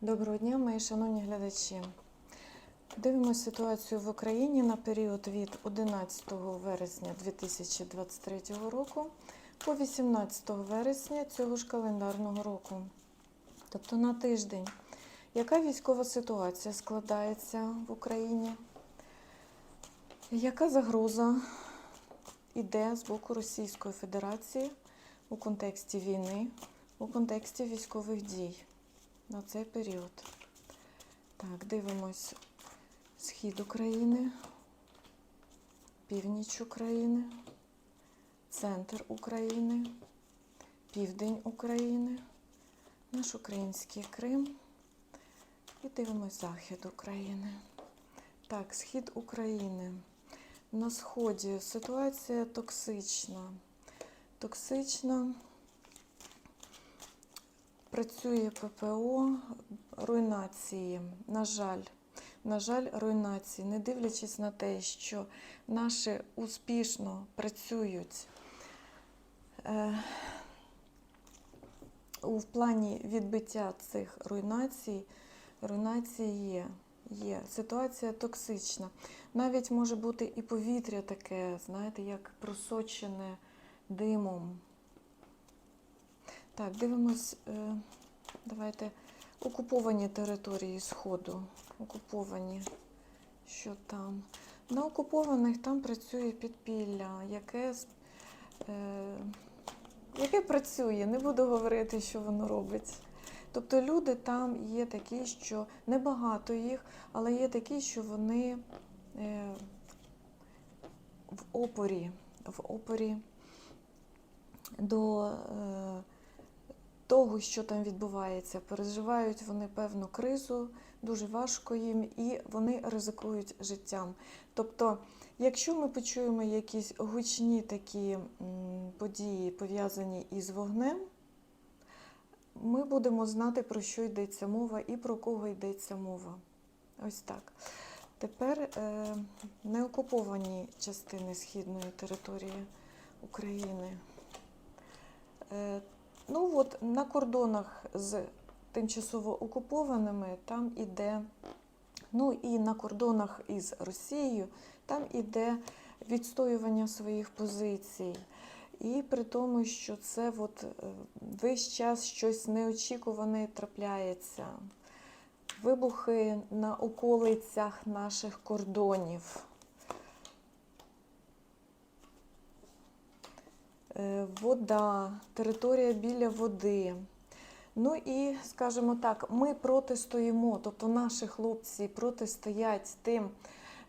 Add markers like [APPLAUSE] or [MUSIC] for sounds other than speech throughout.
Доброго дня, мої шановні глядачі. Дивимося ситуацію в Україні на період від 11 вересня 2023 року по 18 вересня цього ж календарного року. Тобто на тиждень. Яка військова ситуація складається в Україні? Яка загроза йде з боку Російської Федерації у контексті війни, у контексті військових дій? На цей період. Так, дивимось схід України, північ України, центр України, південь України, наш український Крим і дивимось захід України. Так, схід України. На сході ситуація токсична. Токсична. Працює ППО руйнації. На жаль, на жаль, руйнації, не дивлячись на те, що наші успішно працюють е, у плані відбиття цих руйнацій, руйнації є. Є ситуація токсична. Навіть може бути і повітря таке, знаєте, як просочене димом. Так, дивимось, е, давайте окуповані території Сходу. Окуповані. Що там? На окупованих там працює підпілля, яке, е, яке працює, не буду говорити, що воно робить. Тобто люди там є такі, що небагато їх, але є такі, що вони е, в опорі, в опорі до. Е, того, що там відбувається. Переживають вони певну кризу, дуже важко їм, і вони ризикують життям. Тобто, якщо ми почуємо якісь гучні такі події, пов'язані із вогнем, ми будемо знати, про що йдеться мова і про кого йдеться мова. Ось так. Тепер е, неокуповані частини східної території України. Е, Ну от на кордонах з тимчасово окупованими там іде, ну і на кордонах із Росією там іде відстоювання своїх позицій. І при тому, що це от е, весь час щось неочікуване трапляється. Вибухи на околицях наших кордонів. Вода, територія біля води. Ну і, скажімо так, ми протистоїмо, тобто наші хлопці протистоять тим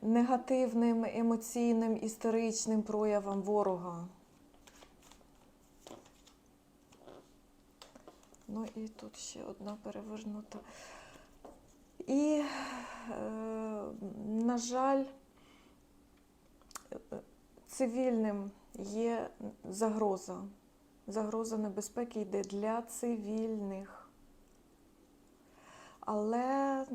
негативним, емоційним, історичним проявам ворога. Ну і тут ще одна перевернута. І, е, на жаль, е, цивільним є загроза. Загроза небезпеки йде для цивільних. Але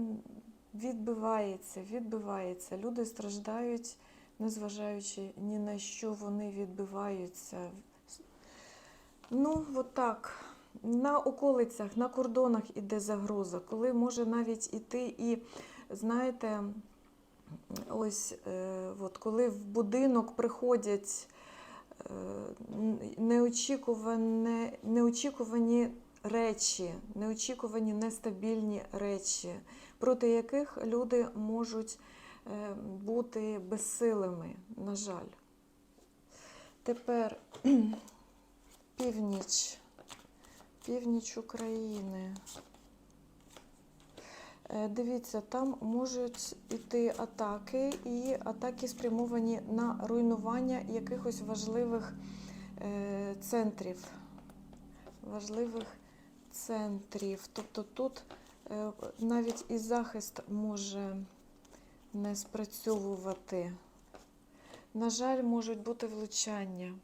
відбивається, відбивається. Люди страждають, незважаючи ні на що вони відбиваються. Ну, от так. На околицях, на кордонах іде загроза, коли може навіть іти і, знаєте, ось е, от коли в будинок приходять неочікуване, неочікувані речі, неочікувані нестабільні речі, проти яких люди можуть е, бути безсилими, на жаль. Тепер [CLEARS THROAT] північ, північ України. Е, Дивіться, там можуть іти атаки, і атаки спрямовані на руйнування якихось важливих е, центрів. Важливих центрів. Тобто тут е, навіть і захист може не спрацьовувати. На жаль, можуть бути влучання.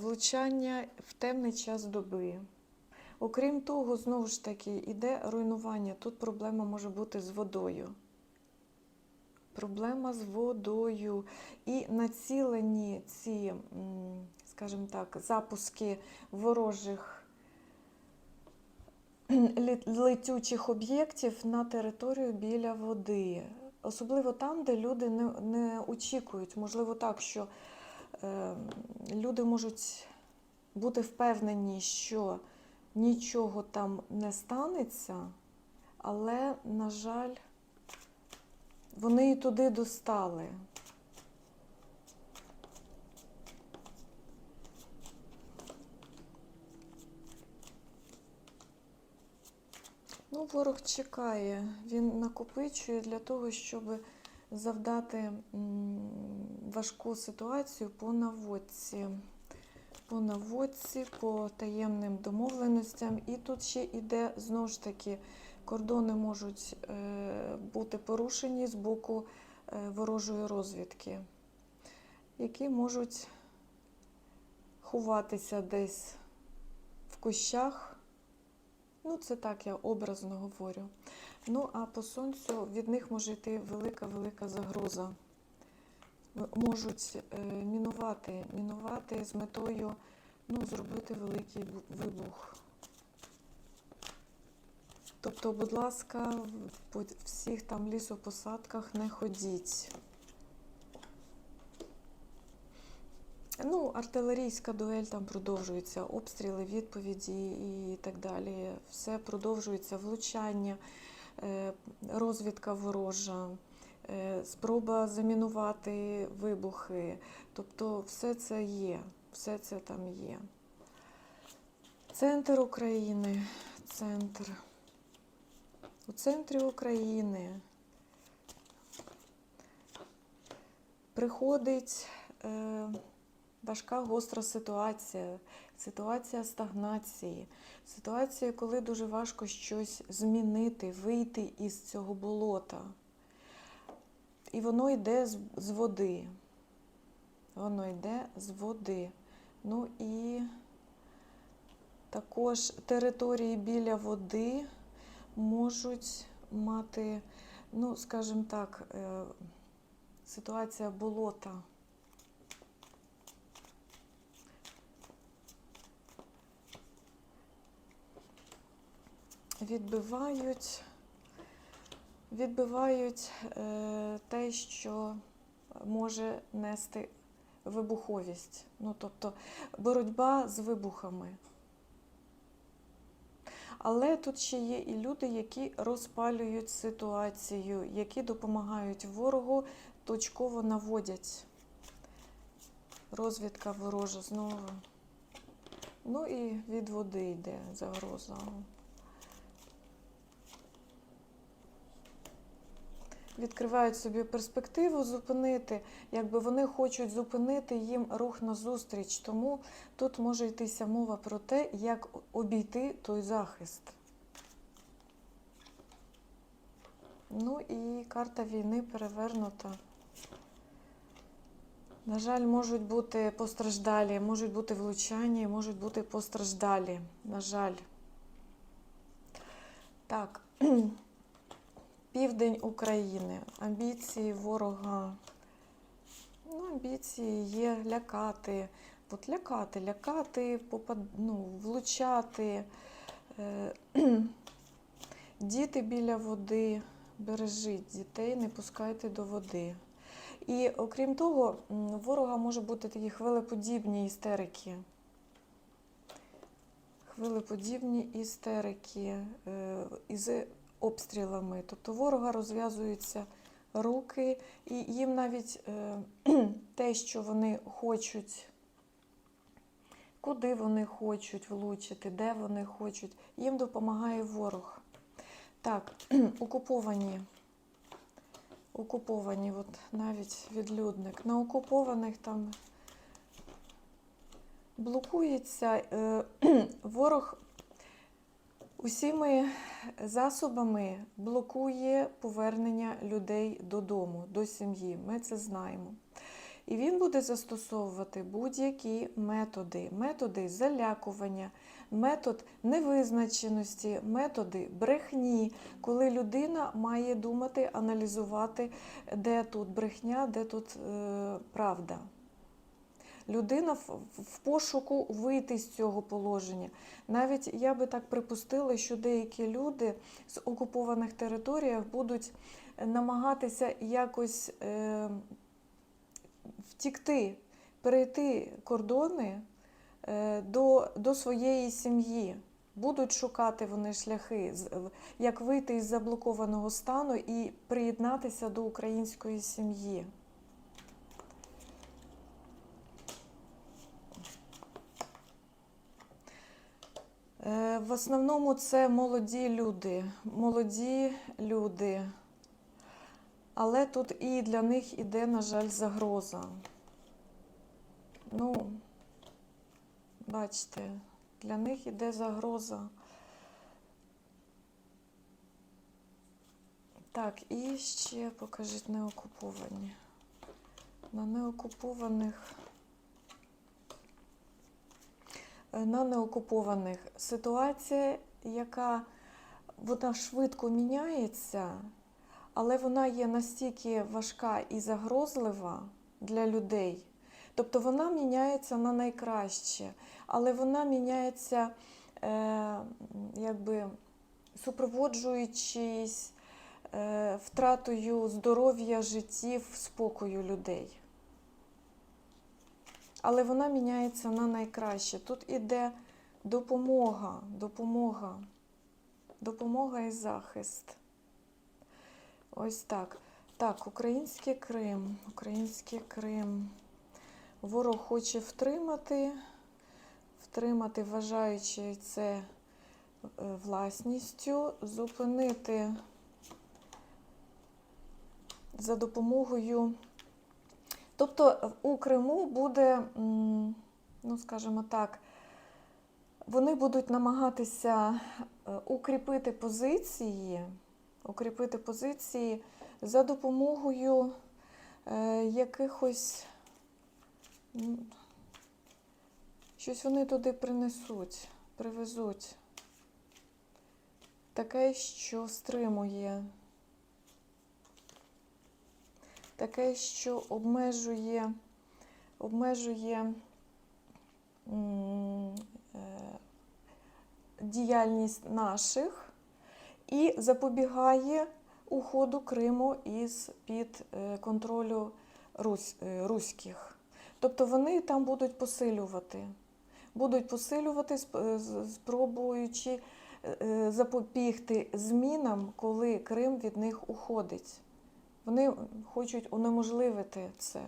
Влучання в темний час доби. Окрім того, знову ж таки, іде руйнування. Тут проблема може бути з водою. Проблема з водою. І націлені ці, скажімо так, запуски ворожих летючих об'єктів на територію біля води. Особливо там, де люди не, не очікують. Можливо, так, що е, люди можуть бути впевнені, що нічого там не станеться, але, на жаль, вони і туди достали. Ну, ворог чекає, він накопичує для того, щоб завдати важку ситуацію по наводці. По наводці, по таємним домовленостям. І тут ще іде знову ж таки, кордони можуть е, бути порушені з боку е, ворожої розвідки, які можуть ховатися десь в кущах. Ну, це так я образно говорю. Ну, а по сонцю від них може йти велика-велика загроза. Можуть е, мінувати, мінувати з метою ну, зробити великий вибух. Тобто, будь ласка, по всіх там лісопосадках не ходіть. Ну, артилерійська дуель там продовжується, обстріли, відповіді і так далі. Все продовжується, влучання, е, розвідка ворожа, спроба замінувати вибухи. Тобто все це є, все це там є. Центр України, центр. У центрі України приходить. Е, важка гостра ситуація, ситуація стагнації, ситуація, коли дуже важко щось змінити, вийти із цього болота. І воно йде з, води. Воно йде з води. Ну і також території біля води можуть мати, ну, скажімо так, е, ситуація болота. відбивають, відбивають е, те, що може нести вибуховість. Ну, тобто боротьба з вибухами. Але тут ще є і люди, які розпалюють ситуацію, які допомагають ворогу, точково наводять. Розвідка ворожа знову. Ну і від води йде загроза. Відкривають собі перспективу зупинити, якби вони хочуть зупинити їм рух назустріч. Тому тут може йтися мова про те, як обійти той захист. Ну і карта війни перевернута. На жаль, можуть бути постраждалі, можуть бути влучання, можуть бути постраждалі. На жаль. Так. [CLEARS THROAT] Південь України. Амбіції ворога. Ну, амбіції є лякати. От лякати, лякати, попад... ну, влучати. Е, [CLEARS THROAT] Діти біля води, бережіть дітей, не пускайте до води. І окрім того, у ворога може бути такі хвилеподібні істерики. Хвилеподібні істерики е, із обстрілами. Тобто ворога розв'язуються руки, і їм навіть е, [CLEARS THROAT] те, що вони хочуть, куди вони хочуть влучити, де вони хочуть, їм допомагає ворог. Так, [CLEARS THROAT] окуповані. Окуповані, от навіть відлюдник. На окупованих там блокується е, [CLEARS THROAT] ворог усіми засобами блокує повернення людей додому, до сім'ї. Ми це знаємо. І він буде застосовувати будь-які методи, методи залякування, метод невизначеності, методи брехні, коли людина має думати, аналізувати, де тут брехня, де тут е, правда. Людина в, пошуку вийти з цього положення. Навіть я би так припустила, що деякі люди з окупованих територіях будуть намагатися якось е, втікти, перейти кордони е, до, до своєї сім'ї. Будуть шукати вони шляхи, як вийти із заблокованого стану і приєднатися до української сім'ї. В основному це молоді люди, молоді люди. Але тут і для них іде, на жаль, загроза. Ну, бачите, для них іде загроза. Так, і ще покажіть неокуповані. На неокупованих. Е, На неокупованих ситуація, яка вона швидко міняється, але вона є настільки важка і загрозлива для людей. Тобто вона міняється на найкраще, але вона міняється е, якби супроводжуючись е, втратою здоров'я, життів, спокою людей. Але вона міняється на найкраще. Тут іде допомога, допомога, допомога і захист. Ось так. Так, український Крим, український Крим. Ворог хоче втримати, втримати, вважаючи це е, власністю, зупинити за допомогою. Тобто у Криму буде, ну скажімо так, вони будуть намагатися е, укріпити позиції, укріпити позиції за допомогою е, якихось щось вони туди принесуть, привезуть. Таке, що стримує, таке, що обмежує, обмежує е, діяльність наших і запобігає уходу Криму із під е, контролю русь, е, руських. Тобто вони там будуть посилювати, будуть посилювати, сп- спробуючи запобігти змінам, коли Крим від них уходить. Вони хочуть унеможливити це.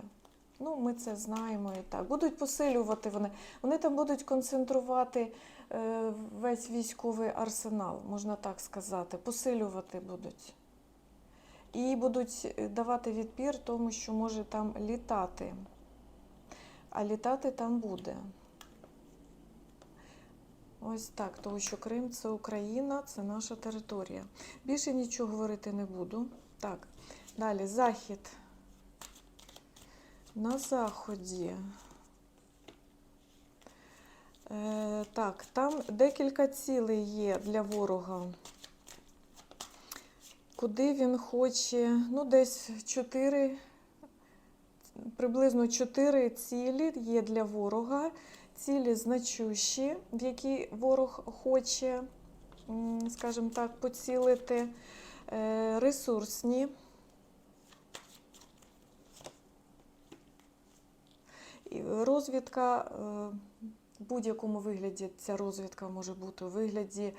Ну, ми це знаємо і так. Будуть посилювати вони. Вони там будуть концентрувати е, весь військовий арсенал, можна так сказати. Посилювати будуть. І будуть е, давати відпір тому, що може там літати. А літати там буде. Ось так, тому що Крим це Україна, це наша територія. Більше нічого говорити не буду. Так, далі захід. На заході. Е, так, там декілька цілей є для ворога. Куди він хоче, ну, десь 4, приблизно 4 цілі є для ворога. Цілі значущі, в які ворог хоче, скажімо так, поцілити, Е, ресурсні. Розвідка е, в будь-якому вигляді ця розвідка може бути у вигляді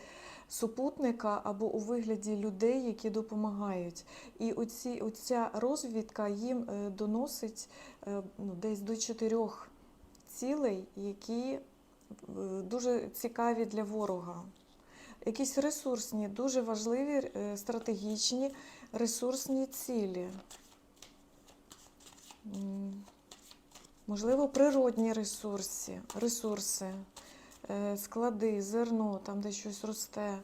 супутника або у вигляді людей, які допомагають. І оці, оця розвідка їм е, доносить е, ну, десь до чотирьох цілей, які дуже цікаві для ворога. Якісь ресурсні, дуже важливі стратегічні ресурсні цілі. Можливо, природні ресурси, ресурси, е, склади, зерно, там, де щось росте.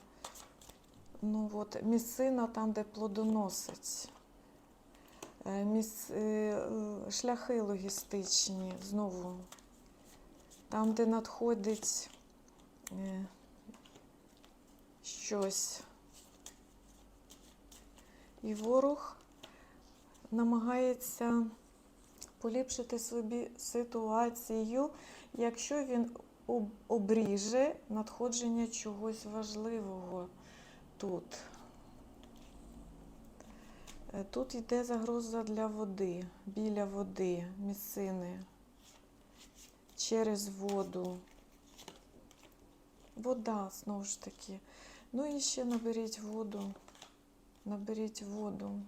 Ну, от, місцина там, де плодоносить. Е, Міс... е, Шляхи логістичні, знову. Там, де надходить щось. І ворог намагається поліпшити собі ситуацію, якщо він обріже надходження чогось важливого тут. Е, Тут йде загроза для води, біля води, місцини, через воду. Вода, знову ж таки. Ну і ще наберіть воду. Наберіть воду.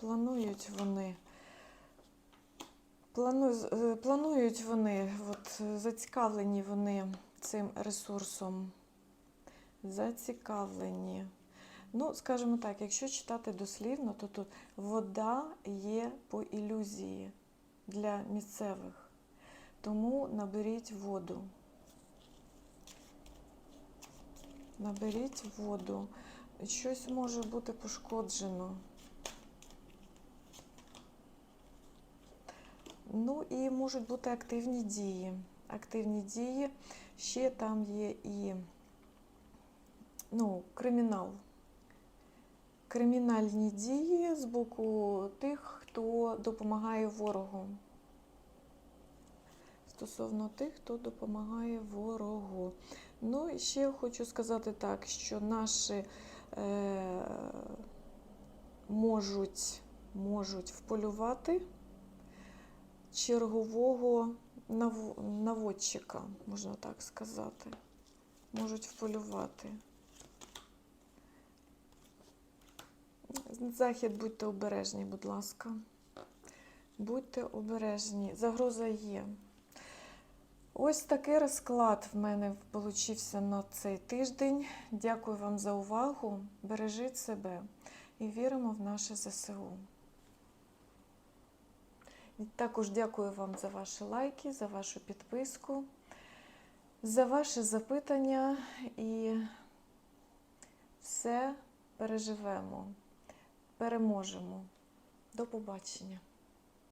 Планують вони. Е, планують вони, от, зацікавлені вони цим ресурсом. Зацікавлені. Ну, скажімо так, якщо читати дослівно, то тут вода є по ілюзії для місцевих. Тому наберіть воду. Наберіть воду. Щось може бути пошкоджено. Ну і можуть бути активні дії. Активні дії. Ще там є і ну, кримінал. Кримінальні дії з боку тих, хто допомагає ворогу. Стосовно тих, хто допомагає ворогу. Ну і ще хочу сказати так, що наші е, можуть, можуть вполювати чергового наво- наводчика, можна так сказати. Можуть вполювати. Захід, будьте обережні, будь ласка. Будьте обережні. Загроза є. Ось такий розклад в мене получився на цей тиждень. Дякую вам за увагу. Бережіть себе і віримо в наше ЗСУ. Також дякую вам за ваші лайки, за вашу підписку, за ваші запитання і все переживемо, переможемо. До побачення!